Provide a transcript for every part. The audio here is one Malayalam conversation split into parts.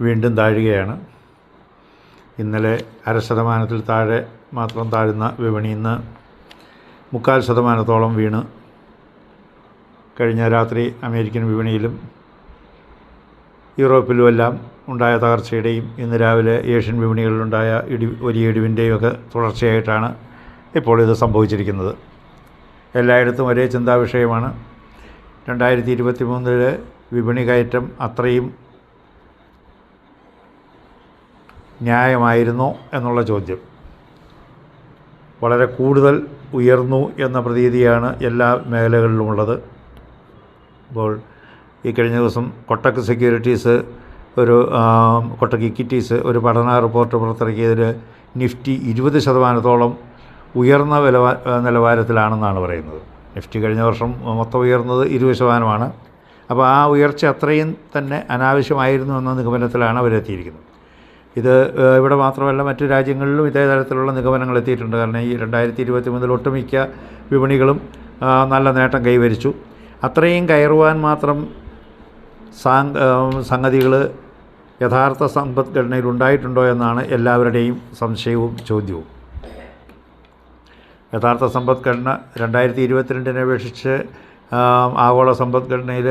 വീണ്ടും താഴുകയാണ്. ഇന്നലെ അര ശതമാനത്തിൽ താഴെ മാത്രം താഴുന്ന വിപണി ഇന്ന് മുക്കാൽ ശതമാനത്തോളം വീണ്. കഴിഞ്ഞ രാത്രി അമേരിക്കൻ വിപണിയിലും യൂറോപ്പിലുമെല്ലാം ഉണ്ടായ തകർച്ചയുടെയും ഇന്ന് രാവിലെ ഏഷ്യൻ വിപണികളിലുണ്ടായ ഇടി വലിയ ഇടിവിന്റെയും ഒക്കെ തുടർച്ചയായിട്ടാണ് ഇപ്പോൾ ഇത് സംഭവിച്ചിരിക്കുന്നത്. എല്ലായിടത്തും ഒരേ ചിന്താവിഷയമാണ്. രണ്ടായിരത്തി ഇരുപത്തി മൂന്നിലെ വിപണി കയറ്റം അത്രയും ന്യായമായിരുന്നോ എന്നുള്ള ചോദ്യം. വളരെ കൂടുതൽ ഉയർന്നു എന്ന പ്രതീതിയാണ് എല്ലാ മേഖലകളിലുമുള്ളത്. ഇപ്പോൾ ഈ കഴിഞ്ഞ ദിവസം കൊട്ടക് സെക്യൂരിറ്റീസ് ഒരു കൊട്ടക് ഇക്വിറ്റീസ് ഒരു പഠന റിപ്പോർട്ട് പുറത്തിറക്കിയതിൽ നിഫ്റ്റി ഇരുപത് ശതമാനത്തോളം ഉയർന്ന വില നിലവാരത്തിലാണെന്നാണ് പറയുന്നത്. നിഫ്റ്റി കഴിഞ്ഞ വർഷം മൊത്തം ഉയർന്നത് ഇരുപത് ശതമാനമാണ്. അപ്പോൾ ആ ഉയർച്ച അത്രയും തന്നെ അനാവശ്യമായിരുന്നു എന്ന നിഗമനത്തിലാണ് അവരെത്തിയിരിക്കുന്നത്. ഇത് ഇവിടെ മാത്രമല്ല മറ്റു രാജ്യങ്ങളിലും ഇതേ തരത്തിലുള്ള നിഗമനങ്ങൾ എത്തിയിട്ടുണ്ട്. കാരണം ഈ രണ്ടായിരത്തി ഇരുപത്തി മൂന്നിൽ ഒട്ടുമിക്ക വിപണികളും നല്ല നേട്ടം കൈവരിച്ചു. അത്രയും കയറുവാൻ മാത്രം സംഗതികൾ യഥാർത്ഥ സമ്പദ്ഘടനയിൽ ഉണ്ടായിട്ടുണ്ടോ എന്നാണ് എല്ലാവരുടെയും സംശയവും ചോദ്യവും. യഥാർത്ഥ സമ്പദ്ഘടന രണ്ടായിരത്തി ഇരുപത്തിരണ്ടിനെ അപേക്ഷിച്ച് ആഗോള സമ്പദ്ഘടനയിൽ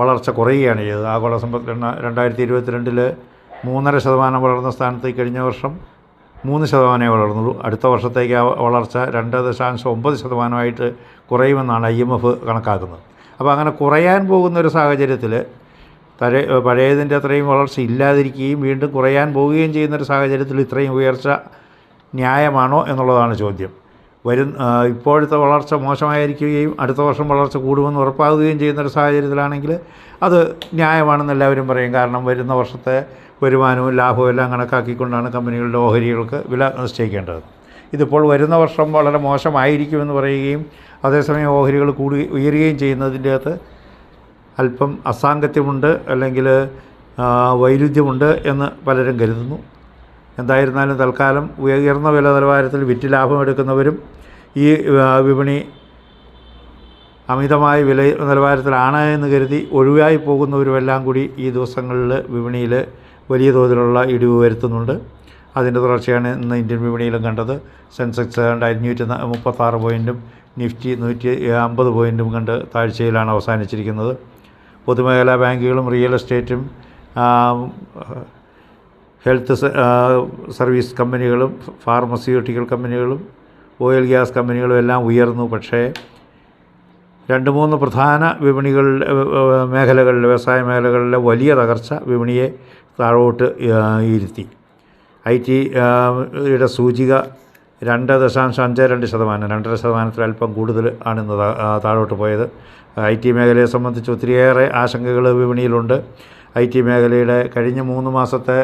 വളർച്ച കുറയുകയാണ് ചെയ്തത്. ആഗോള സമ്പദ്ഘടന രണ്ടായിരത്തി ഇരുപത്തിരണ്ടിൽ മൂന്നര ശതമാനം വളർന്ന സ്ഥാനത്ത് കഴിഞ്ഞ വർഷം മൂന്ന് ശതമാനമേ വളർന്നുള്ളൂ. അടുത്ത വർഷത്തേക്ക് ആ വളർച്ച രണ്ട് ദശാംശം ഒമ്പത് ശതമാനമായിട്ട് കുറയുമെന്നാണ് ഐ എം എഫ് കണക്കാക്കുന്നത്. അപ്പോൾ അങ്ങനെ കുറയാൻ പോകുന്ന ഒരു സാഹചര്യത്തിൽ തര പഴയതിന്റെ അത്രയും വളർച്ച ഇല്ലാതിരിക്കുകയും വീണ്ടും കുറയാൻ പോവുകയും ചെയ്യുന്നൊരു സാഹചര്യത്തിൽ ഇത്രയും ഉയർച്ച ന്യായമാണോ എന്നുള്ളതാണ് ചോദ്യം. വരും ഇപ്പോഴത്തെ വളർച്ച മോശമായിരിക്കുകയും അടുത്ത വർഷം വളർച്ച കൂടുമെന്ന് ഉറപ്പാകുകയും ചെയ്യുന്നൊരു സാഹചര്യത്തിലാണെങ്കിൽ അത് ന്യായമാണെന്ന് എല്ലാവരും പറയും. കാരണം വരുന്ന വർഷത്തെ വരുമാനവും ലാഭവും എല്ലാം കണക്കാക്കിക്കൊണ്ടാണ് കമ്പനികളുടെ ഓഹരികൾക്ക് വില നിശ്ചയിക്കേണ്ടത്. ഇതിപ്പോൾ വരുന്ന വർഷം വളരെ മോശമായിരിക്കുമെന്ന് പറയുകയും അതേസമയം ഓഹരികൾ കൂടി ഉയരുകയും ചെയ്യുന്നതിന്റെ അകത്ത് അല്പം അസാംഗത്യമുണ്ട് അല്ലെങ്കിൽ വൈരുദ്ധ്യമുണ്ട് എന്ന് പലരും കരുതുന്നു. എന്തായിരുന്നാലും തൽക്കാലം ഉയർന്ന വില നിലവാരത്തിൽ വിറ്റ് ലാഭം എടുക്കുന്നവരും ഈ വിപണി അമിതമായ വില നിലവാരത്തിലാണ് എന്ന് കരുതി ഒഴിവായി പോകുന്നവരുമെല്ലാം കൂടി ഈ ദിവസങ്ങളിൽ വിപണിയിൽ വലിയ തോതിലുള്ള ഇടിവ് വരുത്തുന്നുണ്ട്. അതിന്റെ തുടർച്ചയാണ് ഇന്ന് ഇന്ത്യൻ വിപണിയിലും കണ്ടത്. സെൻസെക്സ് ഏതാണ്ട് അഞ്ഞൂറ്റി മുപ്പത്താറ് പോയിന്റും നിഫ്റ്റി നൂറ്റി അമ്പത് പോയിന്റും കണ്ട് താഴ്ചയിലാണ് അവസാനിച്ചിരിക്കുന്നത്. പൊതുമേഖലാ ബാങ്കുകളും റിയൽ എസ്റ്റേറ്റും ഹെൽത്ത് സർവീസ് കമ്പനികളും ഫാർമസ്യൂട്ടിക്കൽ കമ്പനികളും ഓയിൽ ഗ്യാസ് കമ്പനികളും എല്ലാം ഉയർന്നു. പക്ഷേ രണ്ട് മൂന്ന് പ്രധാന വിപണികളിൽ മേഖലകളിലെ വ്യവസായ മേഖലകളിലെ വലിയ തകർച്ച വിപണിയെ താഴോട്ട് ഇരുത്തി. ഐ ടി യുടെ സൂചിക രണ്ട് ദശാംശം അഞ്ച് രണ്ട് ശതമാനം രണ്ടര ശതമാനത്തിൽ അല്പം കൂടുതൽ ആണ് ഇന്ന് താഴോട്ട് പോയത്. ഐ ടി മേഖലയെ സംബന്ധിച്ച് ഒത്തിരിയേറെ ആശങ്കകൾ വിപണിയിലുണ്ട്. ഐ ടി മേഖലയുടെ കഴിഞ്ഞ മൂന്ന് മാസത്തെ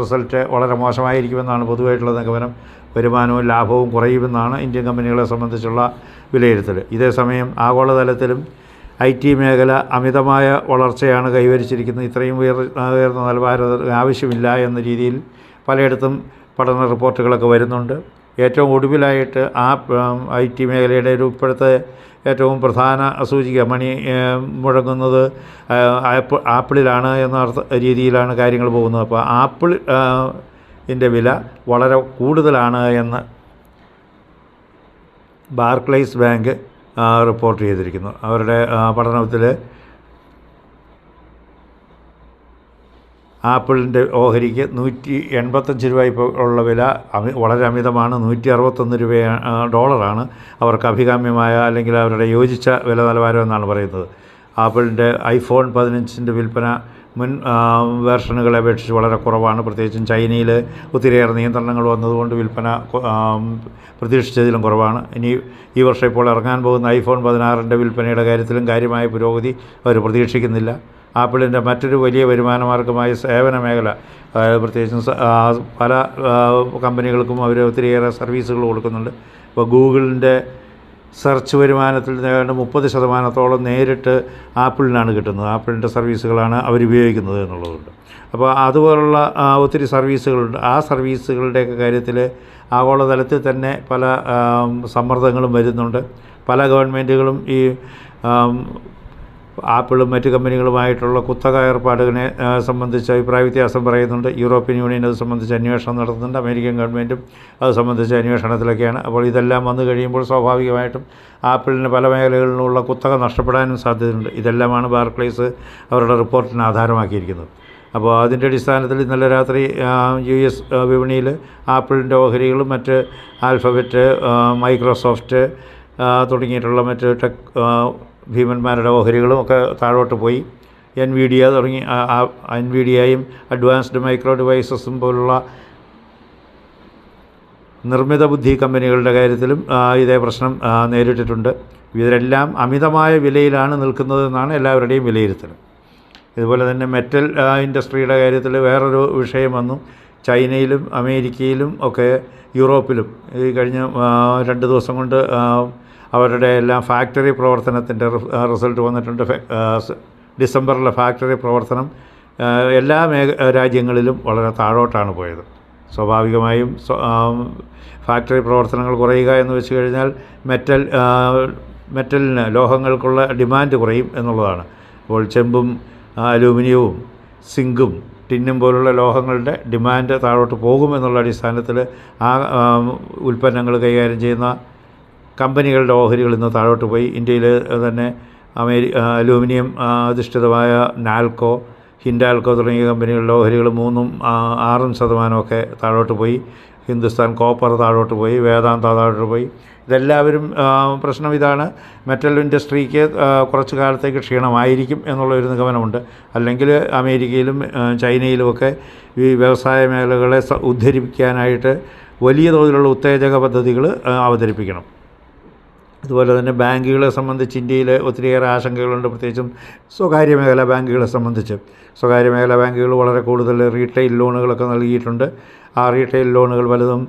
റിസൾട്ട് വളരെ മോശമായിരിക്കുമെന്നാണ് പൊതുവായിട്ടുള്ള നിഗമനം. വരുമാനവും ലാഭവും കുറയുമെന്നാണ് ഇന്ത്യൻ കമ്പനികളെ സംബന്ധിച്ചുള്ള വിലയിരുത്തൽ. ഇതേസമയം ആഗോളതലത്തിലും ഐ ടി മേഖല അമിതമായ വളർച്ചയാണ് കൈവരിച്ചിരിക്കുന്നത്. ഇത്രയും ഉയർ ഉയർന്ന നിലവാരം ആവശ്യമില്ല എന്ന രീതിയിൽ പലയിടത്തും പഠന റിപ്പോർട്ടുകളൊക്കെ വരുന്നുണ്ട്. ഏറ്റവും ഒടുവിലായിട്ട് ആ ഐ ടി മേഖലയുടെ ഒരു ഇപ്പോഴത്തെ ഏറ്റവും പ്രധാന സൂചിക മണി മുഴങ്ങുന്നത് ആപ്പിളിലാണ് എന്ന രീതിയിലാണ് കാര്യങ്ങൾ പോകുന്നത്. അപ്പോൾ ആപ്പിൾ ഇതിന്റെ വില വളരെ കൂടുതലാണ് എന്ന് ബാർക്ലൈസ് ബാങ്ക് റിപ്പോർട്ട് ചെയ്തിരിക്കുന്നു. അവരുടെ പഠനത്തിൽ ആപ്പിളിന്റെ ഓഹരിക്ക് നൂറ്റി എൺപത്തഞ്ച് രൂപ ഇപ്പോൾ ഉള്ള വില അമി വളരെ അമിതമാണ്. നൂറ്റി അറുപത്തൊന്ന് രൂപ ഡോളറാണ് അവർക്ക് അഭികാമ്യമായ അല്ലെങ്കിൽ അവരുടെ യോജിച്ച വില നിലവാരം എന്നാണ് പറയുന്നത്. ആപ്പിളിന്റെ ഐഫോൺ പതിനഞ്ചിന്റെ വിൽപ്പന മുൻ വേർഷനുകളെ അപേക്ഷിച്ച് വളരെ കുറവാണ്. പ്രത്യേകിച്ചും ചൈനയിൽ ഒത്തിരിയേറെ നിയന്ത്രണങ്ങൾ വന്നതുകൊണ്ട് വിൽപ്പന പ്രതീക്ഷിച്ചതിലും കുറവാണ്. ഇനി ഈ വർഷം ഇപ്പോൾ ഇറങ്ങാൻ പോകുന്ന ഐഫോൺ പതിനാറിന്റെ വിൽപ്പനയുടെ കാര്യത്തിലും കാര്യമായ പുരോഗതി അവർ പ്രതീക്ഷിക്കുന്നില്ല. ആപ്പിളിന്റെ മറ്റൊരു വലിയ വരുമാന മാർഗമായ സേവന മേഖല പ്രത്യേകിച്ചും പല കമ്പനികൾക്കും അവർ ഒത്തിരിയേറെ സർവീസുകൾ കൊടുക്കുന്നുണ്ട്. ഇപ്പോൾ ഗൂഗിളിന്റെ സെർച്ച് വരുമാനത്തിൽ ഏതാണ്ട് മുപ്പത് ശതമാനത്തോളം നേരിട്ട് ആപ്പിളിനാണ് കിട്ടുന്നത്. ആപ്പിളിന്റെ സർവീസുകളാണ് അവർ ഉപയോഗിക്കുന്നത് എന്നുള്ളതുകൊണ്ട്. അപ്പോൾ അതുപോലുള്ള ഒത്തിരി സർവീസുകളുണ്ട്. ആ സർവീസുകളുടെയൊക്കെ കാര്യത്തിൽ ആഗോളതലത്തിൽ തന്നെ പല സമ്മർദ്ദങ്ങളും വരുന്നുണ്ട്. പല ഗവൺമെന്റുകളും ഈ ആപ്പിളും മറ്റ് കമ്പനികളുമായിട്ടുള്ള കുത്തക ഏർപ്പാടുകളെ സംബന്ധിച്ച് അഭിപ്രായ വ്യത്യാസം പറയുന്നുണ്ട്. യൂറോപ്യൻ യൂണിയൻ അത് സംബന്ധിച്ച് അന്വേഷണം നടത്തുന്നുണ്ട്. അമേരിക്കൻ ഗവൺമെന്റും അത് സംബന്ധിച്ച് അന്വേഷണത്തിലൊക്കെയാണ്. അപ്പോൾ ഇതെല്ലാം വന്നു കഴിയുമ്പോൾ സ്വാഭാവികമായിട്ടും ആപ്പിളിന് പല മേഖലകളിലുള്ള കുത്തക നഷ്ടപ്പെടാനും സാധ്യതയുണ്ട്. ഇതെല്ലാമാണ് ബാർക്ലേസ് അവരുടെ റിപ്പോർട്ടിന് ആധാരമാക്കിയിരിക്കുന്നത്. അപ്പോൾ അതിന്റെ അടിസ്ഥാനത്തിൽ ഇന്നലെ രാത്രി യു എസ് വിപണിയിൽ ആപ്പിളിന്റെ ഓഹരികളും മറ്റ് ആൽഫബറ്റ് മൈക്രോസോഫ്റ്റ് തുടങ്ങിയിട്ടുള്ള മറ്റ് ടെക് ഭീമന്മാരുടെ ഓഹരികളും ഒക്കെ താഴോട്ട് പോയി. എൻ വി ഡി തുടങ്ങി എൻ വി ഡി ഐയും അഡ്വാൻസ്ഡ് മൈക്രോ ഡിവൈസസും പോലുള്ള നിർമ്മിത ബുദ്ധി കമ്പനികളുടെ കാര്യത്തിലും ഇതേ പ്രശ്നം നേരിട്ടിട്ടുണ്ട്. ഇവരെല്ലാം അമിതമായ വിലയിലാണ് നിൽക്കുന്നതെന്നാണ് എല്ലാവരുടെയും വിലയിരുത്തൽ. ഇതുപോലെ തന്നെ മെറ്റൽ ഇൻഡസ്ട്രിയുടെ കാര്യത്തിൽ വേറൊരു വിഷയം വന്നു. ചൈനയിലും അമേരിക്കയിലും ഒക്കെ യൂറോപ്പിലും ഈ കഴിഞ്ഞ രണ്ട് ദിവസം കൊണ്ട് അവരുടെ എല്ലാം ഫാക്ടറി പ്രവർത്തനത്തിന്റെ റിസൾട്ട് വന്നിട്ടുണ്ട്. ഡിസംബറിലെ ഫാക്ടറി പ്രവർത്തനം എല്ലാ മേഖ രാജ്യങ്ങളിലും വളരെ താഴോട്ടാണ് പോയത്. സ്വാഭാവികമായും ഫാക്ടറി പ്രവർത്തനങ്ങൾ കുറയുക എന്ന് വെച്ച് കഴിഞ്ഞാൽ മെറ്റൽ മെറ്റലിന് ലോഹങ്ങൾക്കുള്ള ഡിമാൻഡ് കുറയും എന്നുള്ളതാണ്. അപ്പോൾ ചെമ്പും അലൂമിനിയവും സിങ്കും ടിന്നും പോലുള്ള ലോഹങ്ങളുടെ ഡിമാൻഡ് താഴോട്ട് പോകുമെന്നുള്ള അടിസ്ഥാനത്തിൽ ആ, ഉൽപ്പന്നങ്ങൾ കൈകാര്യം ചെയ്യുന്ന കമ്പനികളുടെ ഓഹരികൾ ഇന്ന് താഴോട്ട് പോയി. ഇന്ത്യയിൽ തന്നെ അമേരി അലൂമിനിയം അധിഷ്ഠിതമായ നാൽക്കോ ഹിൻഡാൽക്കോ തുടങ്ങിയ കമ്പനികളുടെ ഓഹരികൾ മൂന്നും ആറും ശതമാനമൊക്കെ താഴോട്ട് പോയി. ഹിന്ദുസ്ഥാൻ കോപ്പർ താഴോട്ട് പോയി വേദാന്ത താഴോട്ട് പോയി. ഇതെല്ലാവരും പ്രശ്നം ഇതാണ്. മെറ്റൽ ഇൻഡസ്ട്രിക്ക് കുറച്ച് കാലത്തേക്ക് ക്ഷീണമായിരിക്കും എന്നുള്ള ഒരു നിഗമനമുണ്ട്. അല്ലെങ്കിൽ അമേരിക്കയിലും ചൈനയിലുമൊക്കെ ഈ വ്യവസായ മേഖലകളെ ഉദ്ധരിപ്പിക്കാനായിട്ട് വലിയ തോതിലുള്ള ഉത്തേജക പദ്ധതികൾ അവതരിപ്പിക്കണം. അതുപോലെ തന്നെ ബാങ്കുകളെ സംബന്ധിച്ച് ഇന്ത്യയിൽ ഒത്തിരിയേറെ ആശങ്കകളുണ്ട്. പ്രത്യേകിച്ചും സ്വകാര്യ മേഖല ബാങ്കുകളെ സംബന്ധിച്ച്. സ്വകാര്യ മേഖല ബാങ്കുകൾ വളരെ കൂടുതൽ റീറ്റെയിൽ ലോണുകളൊക്കെ നൽകിയിട്ടുണ്ട്. ആ റീറ്റെയിൽ ലോണുകൾ പലതും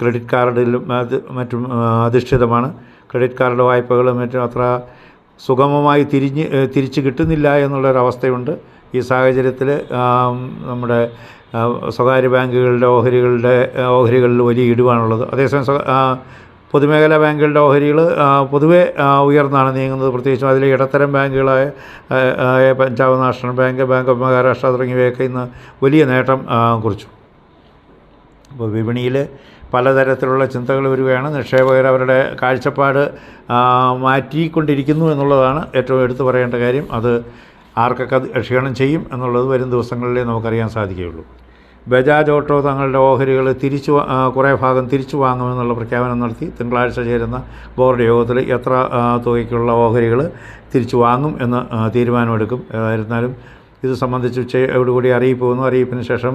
ക്രെഡിറ്റ് കാർഡിലും മറ്റും അധിഷ്ഠിതമാണ്. ക്രെഡിറ്റ് കാർഡ് വായ്പകളും മറ്റും അത്ര സുഗമമായി തിരിഞ്ഞ് തിരിച്ച് കിട്ടുന്നില്ല എന്നുള്ളൊരവസ്ഥയുണ്ട്. ഈ സാഹചര്യത്തിൽ നമ്മുടെ സ്വകാര്യ ബാങ്കുകളുടെ ഓഹരികളുടെ ഓഹരികളിൽ വലിയ ഇടിവാണുള്ളത്. അതേസമയം പൊതുമേഖലാ ബാങ്കുകളുടെ ഓഹരികൾ പൊതുവേ ഉയർന്നാണ് നീങ്ങുന്നത്. പ്രത്യേകിച്ചും അതിലെ ഇടത്തരം ബാങ്കുകളായ Punjab National Bank Bank of Maharashtra തുടങ്ങിയവയൊക്കെ ഇന്ന് വലിയ നേട്ടം കുറിച്ചു. അപ്പോൾ വിപണിയിൽ പലതരത്തിലുള്ള ചിന്തകൾ വരികയാണ്. നിക്ഷേപകർ അവരുടെ കാഴ്ചപ്പാട് മാറ്റിക്കൊണ്ടിരിക്കുന്നു എന്നുള്ളതാണ് ഏറ്റവും എടുത്തു പറയേണ്ട കാര്യം. അത് ആർക്കൊക്കെ ക്ഷീണം ചെയ്യും എന്നുള്ളത് വരും ദിവസങ്ങളിലേ നമുക്കറിയാൻ സാധിക്കുകയുള്ളൂ. ബജാജ് ഓട്ടോ തങ്ങളുടെ ഓഹരികൾ തിരിച്ചു കുറേ ഭാഗം തിരിച്ചു വാങ്ങുമെന്നുള്ള പ്രഖ്യാപനം നടത്തി തിങ്കളാഴ്ച ചേരുന്ന ബോർഡ് യോഗത്തിൽ എത്ര തുകയ്ക്കുള്ള ഓഹരികൾ തിരിച്ചു വാങ്ങും എന്ന് തീരുമാനമെടുക്കും. ഏതായിരുന്നാലും ഇത് സംബന്ധിച്ച് ഉച്ചയോടുകൂടി അറിയിപ്പ് വന്നു. അറിയിപ്പിന് ശേഷം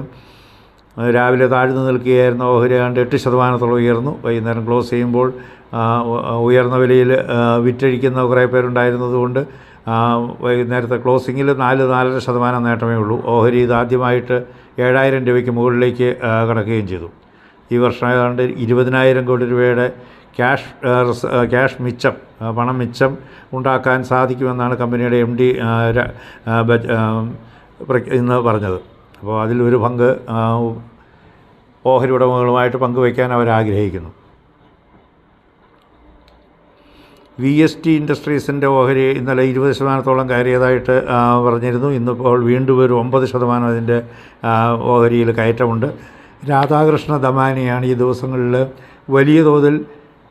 രാവിലെ താഴ്ന്നു നിൽക്കുകയായിരുന്ന ഓഹരി ഏതാണ്ട് എട്ട് ശതമാനത്തോളം ഉയർന്നു. വൈകുന്നേരം ക്ലോസ് ചെയ്യുമ്പോൾ ഉയർന്ന വിലയിൽ വിറ്റഴിക്കുന്ന കുറേ പേരുണ്ടായിരുന്നതുകൊണ്ട് വൈകുന്നേരത്തെ ക്ലോസിങ്ങിൽ നാല് നാലര ശതമാനം നേട്ടമേ ഉള്ളൂ. ഓഹരി ഇതാദ്യമായിട്ട് ഏഴായിരം രൂപയ്ക്ക് മുകളിലേക്ക് കടക്കുകയും ചെയ്തു. ഈ വർഷം ഏതാണ്ട് ഇരുപതിനായിരം കോടി രൂപയുടെ ക്യാഷ് ക്യാഷ് മിച്ചം പണം മിച്ചം ഉണ്ടാക്കാൻ സാധിക്കുമെന്നാണ് കമ്പനിയുടെ എം ഡി ഇന്ന് പറഞ്ഞത്. അപ്പോൾ അതിലൊരു പങ്ക് ഓഹരി ഉടമകളുമായിട്ട് പങ്കുവയ്ക്കാൻ അവർ ആഗ്രഹിക്കുന്നു വി എസ് ടി ഇൻഡസ്ട്രീസിന്റെ ഓഹരി ഇന്നലെ ഇരുപത് ശതമാനത്തോളം കയറിയതായിട്ട് പറഞ്ഞിരുന്നു. ഇന്നിപ്പോൾ വീണ്ടും ഒരു ഒമ്പത് ശതമാനം അതിന്റെ ഓഹരിയിൽ കയറ്റമുണ്ട്. രാധാകൃഷ്ണ ദമാനിയാണ് ഈ ദിവസങ്ങളിൽ വലിയ തോതിൽ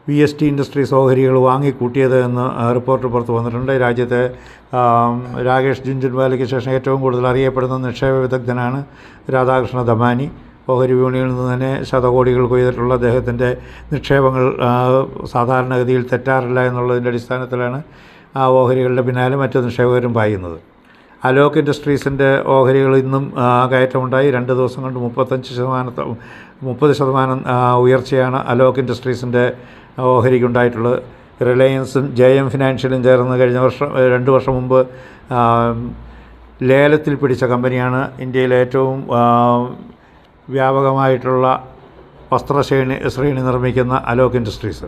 വി എസ് ടി ഇൻഡസ്ട്രീസ് ഓഹരികൾ വാങ്ങിക്കൂട്ടിയത് എന്ന് റിപ്പോർട്ട് പുറത്ത് വന്നിട്ടുണ്ട്. രാജ്യത്തെ രാകേഷ് ജുൻജുൻവാലയ്ക്ക് ശേഷം ഏറ്റവും കൂടുതൽ അറിയപ്പെടുന്ന നിക്ഷേപ വിദഗ്ധനാണ് രാധാകൃഷ്ണ ദമാനി ഓഹരി വിപണിയിൽ നിന്ന് തന്നെ ശതകോടികൾ കൊയ്തിട്ടുള്ള അദ്ദേഹത്തിന്റെ നിക്ഷേപങ്ങൾ സാധാരണഗതിയിൽ തെറ്റാറില്ല എന്നുള്ളതിന്റെ അടിസ്ഥാനത്തിലാണ് ആ ഓഹരികളുടെ പിന്നാലെ മറ്റ് നിക്ഷേപകരും പായുന്നത്. അലോക് ഇൻഡസ്ട്രീസിന്റെ ഓഹരികൾ ഇന്നും കയറ്റമുണ്ടായി. രണ്ട് ദിവസം കൊണ്ട് മുപ്പത്തഞ്ച് ശതമാനത്തോ മുപ്പത് ശതമാനം ഉയർച്ചയാണ് അലോക് ഇൻഡസ്ട്രീസിന്റെ ഓഹരിക്കുണ്ടായിട്ടുള്ളത്. റിലയൻസും ജെ എം ഫിനാൻഷ്യലും ചേർന്ന് കഴിഞ്ഞ വർഷം രണ്ട് വർഷം മുമ്പ് ലേലത്തിൽ പിടിച്ച കമ്പനിയാണ് ഇന്ത്യയിലെ ഏറ്റവും ആ, വ്യാപകമായിട്ടുള്ള വസ്ത്രശ്രേണി ശ്രേണി നിർമ്മിക്കുന്ന അലോക് ഇൻഡസ്ട്രീസ്.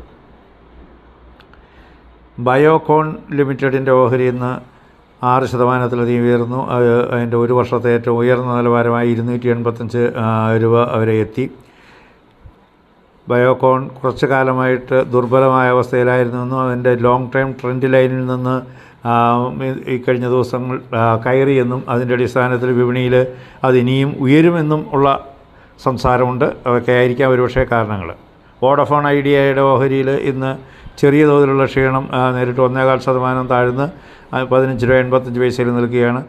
ബയോകോൺ ലിമിറ്റഡിന്റെ ഓഹരി ഇന്ന് ആറ് ശതമാനത്തിലധികം ഉയർന്നു. അതിന്റെ ഒരു വർഷത്തെ ഏറ്റവും ഉയർന്ന നിലവാരമായി ഇരുന്നൂറ്റി എൺപത്തഞ്ച് രൂപ വരെ എത്തി. ബയോകോൺ കുറച്ച് കാലമായിട്ട് ദുർബലമായ അവസ്ഥയിലായിരുന്നെന്നും അതിന്റെ ലോങ് ടൈം ട്രെൻഡ് ലൈനിൽ നിന്ന് ഈ- കഴിഞ്ഞ ദിവസങ്ങൾ കയറിയെന്നും അതിന്റെ അടിസ്ഥാനത്തിൽ വിപണിയിൽ അത് ഇനിയും ഉയരുമെന്നും ഉള്ള സംസാരമുണ്ട്. അതൊക്കെ ആയിരിക്കാം ഒരുപക്ഷേ കാരണങ്ങൾ. വോഡഫോൺ ഐഡിയയുടെ ഓഹരിയിൽ ഇന്ന് ചെറിയ തോതിലുള്ള ക്ഷീണം നേരിട്ട് ഒന്നേകാൽ ശതമാനം താഴ്ന്ന് പതിനഞ്ച് രൂപ എൺപത്തഞ്ച് പൈസയിൽ നിൽക്കുകയാണ്.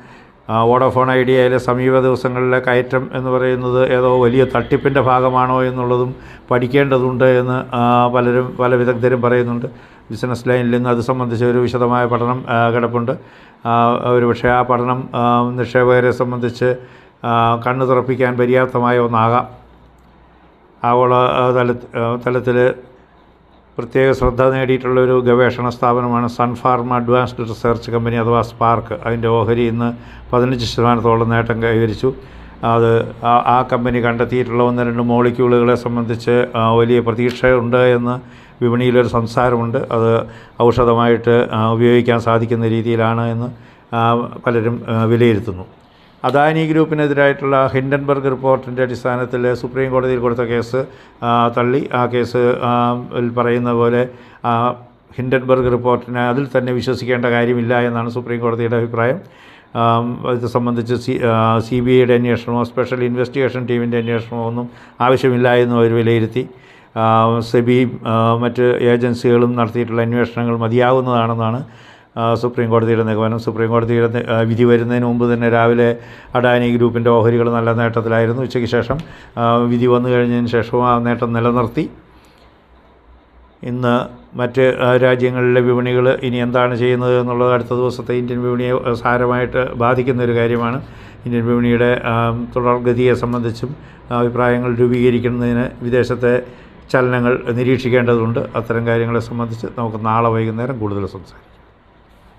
വോഡഫോൺ ഐഡിയയിലെ സമീപ ദിവസങ്ങളിലെ കയറ്റം എന്ന് പറയുന്നത് ഏതോ വലിയ തട്ടിപ്പിന്റെ ഭാഗമാണോ എന്നുള്ളതും പഠിക്കേണ്ടതുണ്ട് എന്ന് പലരും പല വിദഗ്ധരും പറയുന്നുണ്ട്. ബിസിനസ് ലൈനിൽ നിന്ന് അത് സംബന്ധിച്ച് ഒരു വിശദമായ പഠനം കിടപ്പുണ്ട്. ആ, ഒരു പക്ഷേ ആ പഠനം നിക്ഷേപകരെ സംബന്ധിച്ച് കണ്ണു തുറപ്പിക്കാൻ പര്യാപ്തമായ ഒന്നാകാം. ആഗോള തല തലത്തിൽ പ്രത്യേക ശ്രദ്ധ നേടിയിട്ടുള്ള ഒരു ഗവേഷണ സ്ഥാപനമാണ് Sun Pharma advanced research company അഥവാ സ്പാർക്ക് അതിന്റെ ഓഹരി ഇന്ന് പതിനഞ്ച് ശതമാനത്തോളം നേട്ടം കൈവരിച്ചു. അത് ആ കമ്പനി കണ്ടെത്തിയിട്ടുള്ള ഒന്ന് രണ്ട് മോളിക്യൂളുകളെ സംബന്ധിച്ച് വലിയ പ്രതീക്ഷയുണ്ട് എന്ന് വിപണിയിലൊരു സംസാരമുണ്ട്. അത് ഔഷധമായിട്ട് ഉപയോഗിക്കാൻ സാധിക്കുന്ന രീതിയിലാണ് എന്ന് പലരും വിലയിരുത്തുന്നു. അദാനി ഗ്രൂപ്പിനെതിരായിട്ടുള്ള ഹിൻഡൻബർഗ് റിപ്പോർട്ടിന്റെ അടിസ്ഥാനത്തിൽ സുപ്രീം കോടതിയിൽ കൊടുത്ത കേസ് തള്ളി. ആ കേസ് പറയുന്ന പോലെ ഹിൻഡൻബർഗ് റിപ്പോർട്ടിനെ അതിൽ തന്നെ വിശ്വസിക്കേണ്ട കാര്യമില്ല എന്നാണ് സുപ്രീം കോടതിയുടെ അഭിപ്രായം. ഇത് സംബന്ധിച്ച് സി സി ബി ഐയുടെ അന്വേഷണമോ സ്പെഷ്യൽ ഇൻവെസ്റ്റിഗേഷൻ ടീമിന്റെ അന്വേഷണമോ ഒന്നും ആവശ്യമില്ല എന്നും അവർ വിലയിരുത്തി. ആ, സെബിയും മറ്റ് ഏജൻസികളും നടത്തിയിട്ടുള്ള അന്വേഷണങ്ങൾ മതിയാവുന്നതാണെന്നാണ് സുപ്രീം കോടതിയുടെ നിഗമനം സുപ്രീം കോടതിയുടെ വിധി വരുന്നതിന് മുമ്പ് തന്നെ രാവിലെ അഡാനി ഗ്രൂപ്പിന്റെ ഓഹരികൾ നല്ല നേട്ടത്തിലായിരുന്നു. ഉച്ചയ്ക്ക് ശേഷം വിധി വന്നു കഴിഞ്ഞതിന് ശേഷവും ആ നേട്ടം നിലനിർത്തി. ഇന്ന് മറ്റ് രാജ്യങ്ങളിലെ വിപണികൾ ഇനി എന്താണ് ചെയ്യുന്നത് എന്നുള്ളത് അടുത്ത ദിവസത്തെ ഇന്ത്യൻ വിപണിയെ സാരമായിട്ട് ബാധിക്കുന്ന ഒരു കാര്യമാണ്. ഇന്ത്യൻ വിപണിയുടെ തുടർഗതിയെ സംബന്ധിച്ചും അഭിപ്രായങ്ങൾ രൂപീകരിക്കുന്നതിന് വിദേശത്തെ ചലനങ്ങൾ നിരീക്ഷിക്കേണ്ടതുണ്ട്. അത്തരം കാര്യങ്ങളെ സംബന്ധിച്ച് നമുക്ക് നാളെ വൈകുന്നേരം കൂടുതൽ സംസാരിക്കാം.